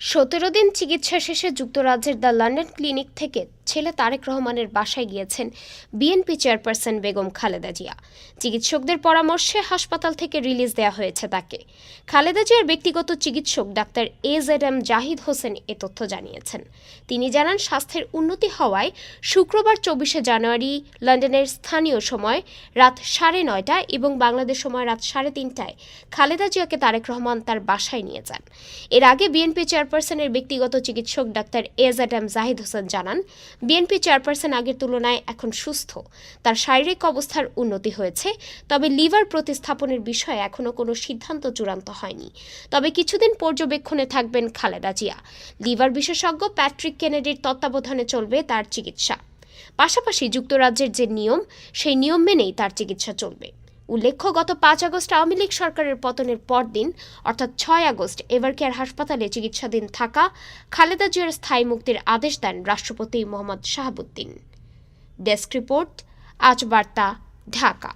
সতেরো দিন চিকিৎসা শেষে যুক্তরাজ্যের দ্য লন্ডন ক্লিনিক থেকে ছেলে তারেক রহমানের বাসায় গিয়েছেন বিএনপি চেয়ারপারসন বেগম খালেদা জিয়া। চিকিৎসকদের পরামর্শে হাসপাতাল থেকে রিলিজ দেওয়া হয়েছে তাকে। খালেদা জিয়ার ব্যক্তিগত চিকিৎসক doctor A Z M Zahid Hossain এ তথ্য জানিয়েছেন। তিনি জানান, স্বাস্থ্যের উন্নতি হওয়ায় শুক্রবার চব্বিশে জানুয়ারি লন্ডনের স্থানীয় সময় রাত সাড়ে নয়টায় এবং বাংলাদেশ সময় রাত সাড়ে তিনটায় খালেদা জিয়াকে তারেক রহমান তার বাসায় নিয়ে যান। এর আগে বিএনপি চেয়ারপারসনের ব্যক্তিগত চিকিৎসক doctor A Z M Zahid Hossain জানান বিএনপি চেয়ারপারসন আগের তুলনায় এখন সুস্থ। তার শারীরিক অবস্থার উন্নতি হয়েছে, তবে লিভার প্রতিস্থাপনের বিষয়ে এখনও কোনো সিদ্ধান্ত চূড়ান্ত হয়নি। তবে কিছুদিন পর্যবেক্ষণে থাকবেন খালেদা জিয়া। লিভার বিশেষজ্ঞ প্যাট্রিক কেনেডির তত্ত্বাবধানে চলবে তার চিকিৎসা। পাশাপাশি যুক্তরাজ্যের যে নিয়ম, সেই নিয়ম মেনেই তার চিকিৎসা চলবে। উল্লেখ্য গত পাঁচ আগস্ট আওয়ামী লীগ সরকারের পতনের পরদিন, অর্থাৎ ছয় আগস্ট এভারকেয়ার হাসপাতালে চিকিৎসাধীন থাকা, খালেদা জিয়ার স্থায়ী মুক্তির আদেশ দেন রাষ্ট্রপতি মোহাম্মদ শাহাবুদ্দিন। ডেস্ক রিপোর্ট, আজ বার্তা, ঢাকা।